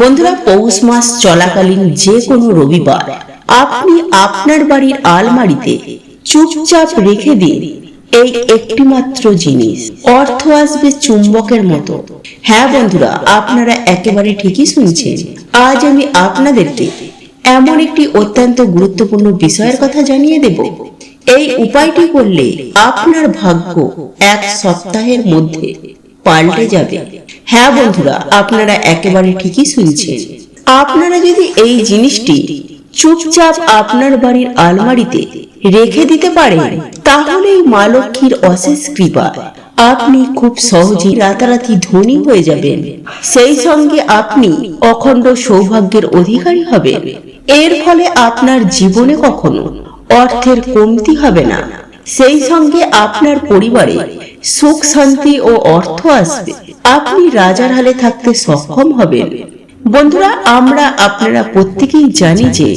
বন্ধুরা, পৌষ মাস চলাকালীন যে কোনো রবিবার আপনি আপনার বাড়ির আলমারিতে চুপচাপ রেখে দিন এই একটি মাত্র জিনিস। অর্থ আসবে চুম্বকের মতো। হ্যাঁ বন্ধুরা, আপনারা একেবারে ঠিকই শুনছেন। আজ আমি আপনাদেরকে এমন একটি অত্যন্ত গুরুত্বপূর্ণ বিষয়ের কথা জানিয়ে দেব। এই উপায়টি করলে আপনার ভাগ্য এক সপ্তাহের মধ্যে পাল্টে যাবে। হ্যাঁ বন্ধুরা, আপনারা একেবারে ঠিকই শুনছেন। আপনারা যদি এই জিনিসটি চুপচাপ আপনার বাড়ির আলমারিতে রেখে দিতে পারেন তাহলেই মা লক্ষ্মীর অশেষ কৃপা আপনি খুব সহজেই রাতারাতি ধনী হয়ে যাবেন। সেই সঙ্গে আপনি অখণ্ড সৌভাগ্যের অধিকারী হবেন। এর ফলে আপনার জীবনে কখনো অর্থের কমতি হবে না। সেই সঙ্গে আপনার পরিবারে সুখ শান্তি ও অর্থ আসবে। আপনি রাজার হালে থাকতে সক্ষম হবেন। বন্ধুরা, আমরা আপনারা প্রত্যেকেই জানি যে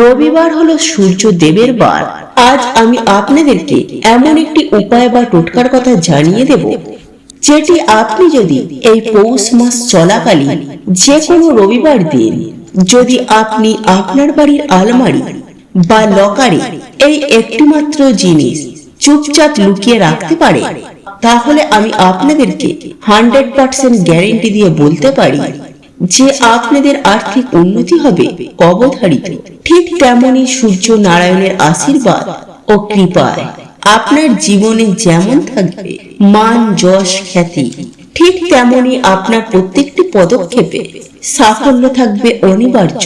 রবিবার হলো সূর্য দেবের বার। আজ আমি আপনাদেরকে এমন একটি উপায় বা টোটকার কথা জানিয়ে দেব, যেটি আপনি যদি এই পৌষ মাস চলাকালীন যে কোনো রবিবার দিন যদি আপনি আপনার বাড়ির আলমারি বা লকারে এই একটি মাত্র জিনিস চুপচাপ লুকিয়ে রাখতে পারে। তাহলে আমি আপনাদেরকে হান্ড্রেড পার্সেন্ট গ্যারেন্টি দিয়ে বলতে পারি যে আপনাদের আর্থিক উন্নতি হবে অবধারিত ঠিক তেমনই সূর্য নারায়ণের আশীর্বাদ ও কৃপায় আপনার জীবনে যেমন থাকবে মান, যশ, খ্যাতি, ঠিক তেমনই আপনার প্রত্যেকটি পদক্ষেপে সাফল্য থাকবে অনিবার্য।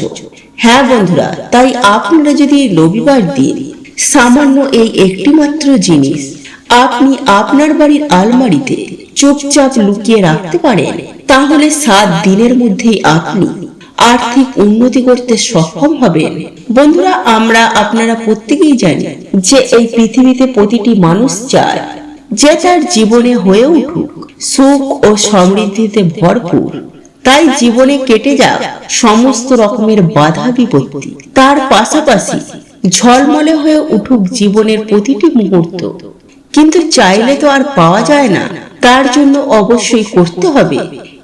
হ্যাঁ বন্ধুরা, তাই আপনারা যদি রবিবার দিন সামান্য এই একটি মাত্র জিনিস, আপনি আপনার বাড়ির আলমারিতে চুপচাপ লুকিয়ে রাখতে পারেন। তাহলে সাত দিনের মধ্যেই আপনি আর্থিক উন্নতি করতে সক্ষম হবেন। বন্ধুরা, আমরা আপনারা প্রত্যেকেই জানি যে এই পৃথিবীতে প্রতিটি মানুষ চায় যে তার জীবনে হয়ে উঠুক, সুখ ও সমৃদ্ধিতে ভরপুর। তাই জীবনে কেটে যাক সমস্ত রকমের বাধা বিপত্তি। তার পাশাপাশি ঝলমলে হয়ে উঠুক জীবনের প্রতিটি মুহূর্ত। কিন্তু চাইলে তো আর পাওয়া যায় না। তার জন্য অবশ্যই করতে হবে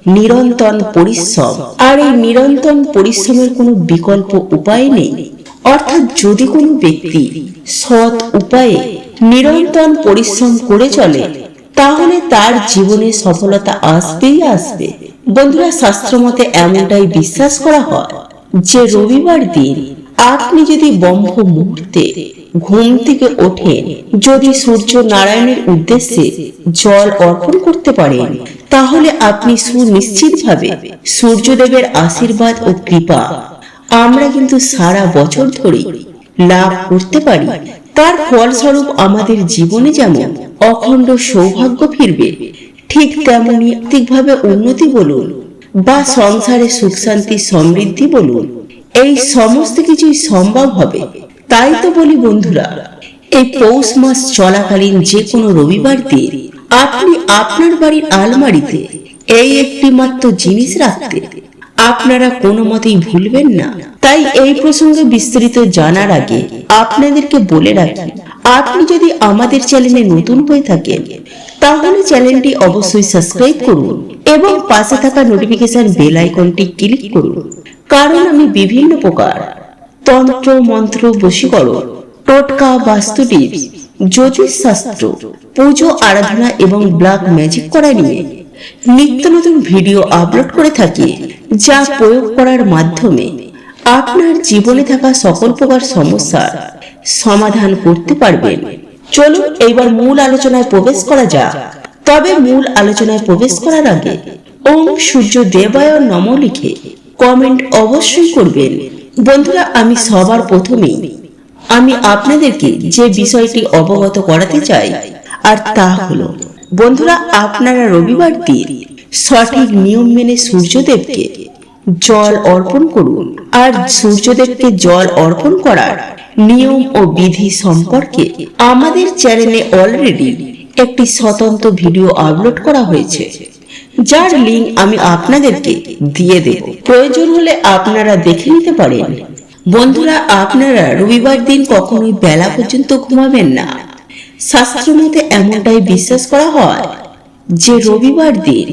নিরন্তর পরিশ্রম। আর এই নিরন্তর পরিশ্রমের কোনো বিকল্প উপায় নেই। অর্থাৎ যদি কোনো ব্যক্তি সৎ উপায়ে নিরন্তর পরিশ্রম করে চলে, তাহলে তার জীবনে সফলতা আসবেই আসবে। বন্ধুরা, শাস্ত্র মতে এমনটাই বিশ্বাস করা হয় যে রবিবার দিন আপনি যদি ব্রহ্ম মুহূর্তে ঘুম থেকে ওঠেন যদি সূর্য নারায়ণের উদ্দেশ্যে জল অর্পণ করতে পারেন, তাহলে আপনি সুনিশ্চিতভাবে সূর্যদেবের আশীর্বাদ ও কৃপা আমরা কিন্তু সারা বছর ধরে লাভ করতে পারি। তার ফলস্বরূপ আমাদের জীবনে যেমন অখণ্ড সৌভাগ্য ফিরবে, ঠিক তেমনি আর্থিকভাবে উন্নতি বলুন বা সংসারে সুখ শান্তি সমৃদ্ধি বলুন এই সমস্ত কিছুই সম্ভব হবে। তাই তো বলি বন্ধুরা, এই পৌষ মাস চলাকালীন যে কোনো রবিবার দিন আপনি আপনার বাড়ির আলমারিতে এই একটি মাত্র জিনিস রাখতে আপনারা কোনো মতেই ভুলবেন না। তাই এই প্রসঙ্গে বিস্তারিত জানার আগে আপনাদেরকে বলে রাখি, আপনি যদি আমাদের চ্যানেলে নতুন হয়ে থাকেন, তাহলে চ্যানেলটি অবশ্যই সাবস্ক্রাইব করুন। এবং পাশে থাকা নোটিফিকেশন বেল আইকনটি ক্লিক করুন। কারণ আমি বিভিন্ন প্রকার তন্ত্র, মন্ত্র, বশীকরণ, টোটকা জ্যোতিষ শাস্ত্র, পুজো, আরাধনা এবং ব্ল্যাক ম্যাজিক করা নিয়ে নিত্য নতুন ভিডিও আপলোড করে থাকি, যা প্রয়োগ করার মাধ্যমে আপনার জীবনে থাকা সকল প্রকার সমস্যার সমাধান করতে পারবেন। চলুন এইবার মূল আলোচনায় প্রবেশ করা যাক। তবে মূল আলোচনায় প্রবেশ করার আগে ওম সূর্য দেবায় নম লিখে কমেন্ট অবশ্যই করবেন। বন্ধুরা, আমি সবার প্রথমেই, আমি আপনাদেরকে যে বিষয়টি অবগত করাতে চাই, আর তা হলো, বন্ধুরা, আপনারা রবিবার দিন সঠিক নিয়ম মেনে সূর্যদেবকে জল অর্পণ করুন, আর সূর্যদেবকে জল অর্পণ করার নিয়ম ও বিধি সম্পর্কে আমাদের চ্যানেলে অলরেডি একটি স্বতন্ত্র ভিডিও আপলোড করা হয়েছে, যার লিংক আমি আপনাদেরকে দিয়ে দেব। প্রয়োজন হলে আপনারা দেখে নিতে পারেন। বন্ধুরা, আপনারা রবিবার দিন কখনোই বেলা পর্যন্ত ঘুমাবেন না। শাস্ত্র মতে এমনটাই বিশ্বাস করা হয় যে রবিবার দিন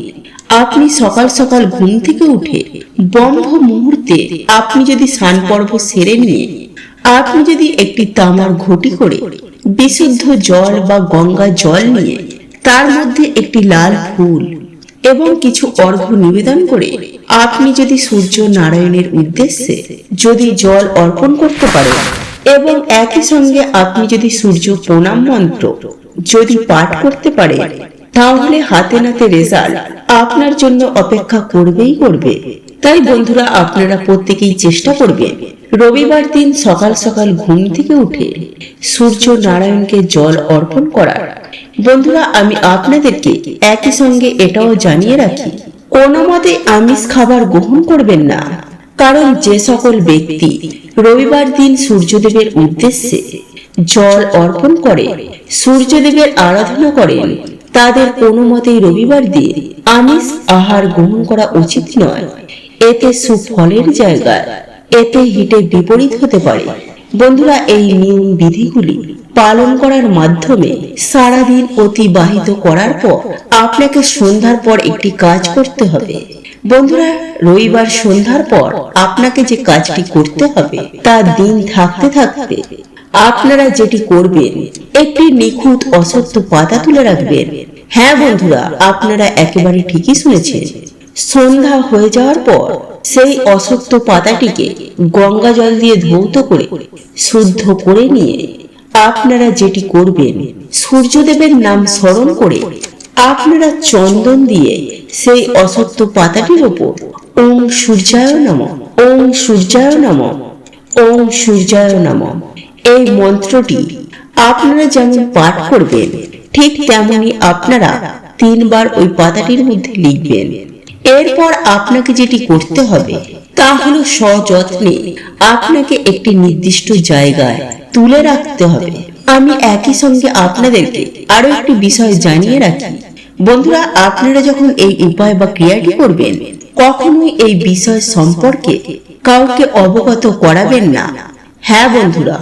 আপনি সকাল সকাল ঘুম থেকে উঠে বম্ভ মুহূর্তে আপনি যদি স্নান পর্ব সেরে নিয়ে, আপনি যদি একটি তামার ঘটি করে বিশুদ্ধ জল বা গঙ্গা জল নিয়ে তার মধ্যে একটি লাল ফুল এবং কিছু অর্ঘ্য নিবেদন করে আপনি যদি সূর্য নারায়ণের উদ্দেশ্যে যদি জল অর্পণ করতে পারেন এবং একই সঙ্গে আপনি যদি সূর্য প্রণাম মন্ত্র যদি পাঠ করতে পারেন, তাহলে হাতে নাতে রেজাল্ট আপনার জন্য অপেক্ষা করবেই করবে। তাই বন্ধুরা, আপনারা প্রত্যেকেই চেষ্টা করবেন রবিবার দিন সকাল সকাল ঘুম থেকে উঠে সূর্য নারায়ণকে জল অর্পণ করার। বন্ধুরা, আমি আপনাদেরকে একই সঙ্গে এটাও জানিয়ে রাখি কোনো মতে আমিষ খাবার গ্রহণ করবেন না। কারণ যে সকল ব্যক্তি রবিবার দিন সূর্যদেবের উদ্দেশ্যে জল অর্পণ করে, সূর্যদেবের আরাধনা করেন, তাদের কোনো মতেই রবিবার দিন আমিষ আহার গ্রহণ করা উচিত নয়। এতে সুফলের জায়গায় এতে হিটে বিপরীত হতে পারে। বন্ধুরা, এই নিয়ম বিধিগুলি পালন করার মাধ্যমে সারাদিন অতিবাহিত করার পর আপনাকে সন্ধ্যার পর একটি কাজ করতে হবে। বন্ধুরা, রবিবার সন্ধ্যার পর আপনাকে যে কাজটি করতে হবে তা দিন থাকতে থাকতে আপনারা যেটি করবেন, একটি নিখুঁত অসত্য পাতা তুলে রাখবেন। হ্যাঁ বন্ধুরা, আপনারা একেবারে ঠিকই শুনেছেন। সন্ধ্যা হয়ে যাওয়ার পর সেই অসত্য পাতাটিকে গঙ্গা জল দিয়ে ধৌত করে, শুদ্ধ করে নিয়ে আপনারা যেটি করবেন, সূর্যদেবের নাম স্মরণ করে আপনারা চন্দন দিয়ে সেই অসত্য পাতাটির ওপর ওম সূর্যায় নম, ওম সূর্যায় নম, ওম সূর্যায় নম। এই মন্ত্রটি আপনারা যেমন পাঠ করবেন, ঠিক তেমনি আপনারা তিনবার ওই পাতাটির মধ্যে লিখবেন। এরপর আপনাকে যেটি করতে হবে, তা হলো সযত্নে আপনাকে একটি নির্দিষ্ট জায়গায় তুলে রাখতে হবে। আমি একই সঙ্গে আপনাদেরকে আরও একটি বিষয় জানিয়ে রাখি। বন্ধুরা, আপনারা যখন এই উপায় বা ক্রিয়াটি করবেন, কখনোই এই বিষয় সম্পর্কে কাউকে অবগত করাবেন না। হ্যাঁ বন্ধুরা,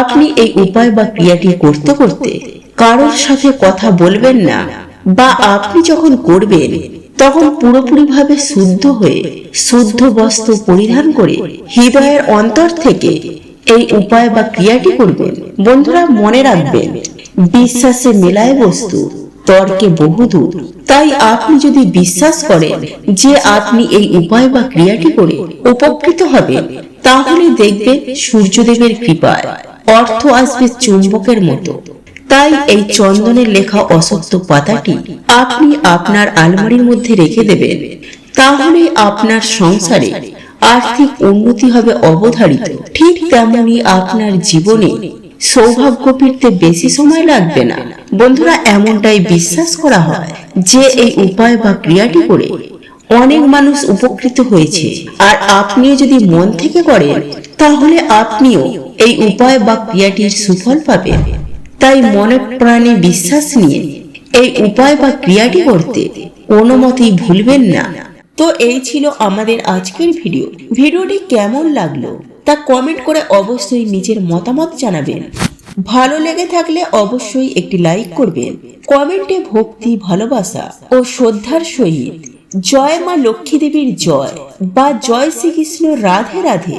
আপনি এই উপায় বা ক্রিয়াটি করতে করতে কারোর সাথে কথা বলবেন না বা আপনি যখন করবেন তখন পুরোপুরিভাবে শুদ্ধ হয়ে, শুদ্ধ বস্ত্র পরিধান করে হৃদয়ের অন্তর থেকে এই উপায় বা ক্রিয়াটি করবেন। বন্ধুরা, মনে রাখবেন, বিশ্বাসে মেলায় বস্তু, তর্কে বহুদূর। তাই আপনি যদি বিশ্বাস করেন যে আপনি এই উপায় বা ক্রিয়াটি করে উপকৃত হবেন, তাহলে দেখবেন সূর্যদেবের কৃপায়। অর্থ আসবে চুম্বকের মতো। তাই এই চন্দনের লেখা অসত্য পাতাটি আপনি আপনার আলমারির মধ্যে রেখে দেবেন। তাহলে আপনার সংসারে আর্থিক উন্নতি হবে অবধারিত। ঠিক তেমনি আপনার জীবনে সৌভাগ্য ফিরতে বেশি সময় লাগবে না। বন্ধুরা, এমনটাই বিশ্বাস করা হয় যে এই উপায় বা ক্রিয়াটি করে অনেক মানুষ উপকৃত হয়েছে। আর আপনিও যদি মন থেকে করেন, তাহলে আপনিও এই উপায় বা ক্রিয়াটির সুফল পাবেন। তাই মনে প্রাণে বিশ্বাস নিয়ে এই উপায় বা ক্রিয়াটি করতে কোনো মতেই ভুলবেন না। তো এই ছিল আমাদের আজকের ভিডিও। ভিডিওটি কেমন লাগল তা কমেন্ট করে অবশ্যই নিজের মতামত জানাবেন। ভালো লেগে থাকলে অবশ্যই একটি লাইক করবেন। কমেন্টে ভক্তি, ভালোবাসা ও শ্রদ্ধার সহিত জয় মা লক্ষ্মী দেবীর জয় বা জয় শ্রীকৃষ্ণ রাধে রাধে।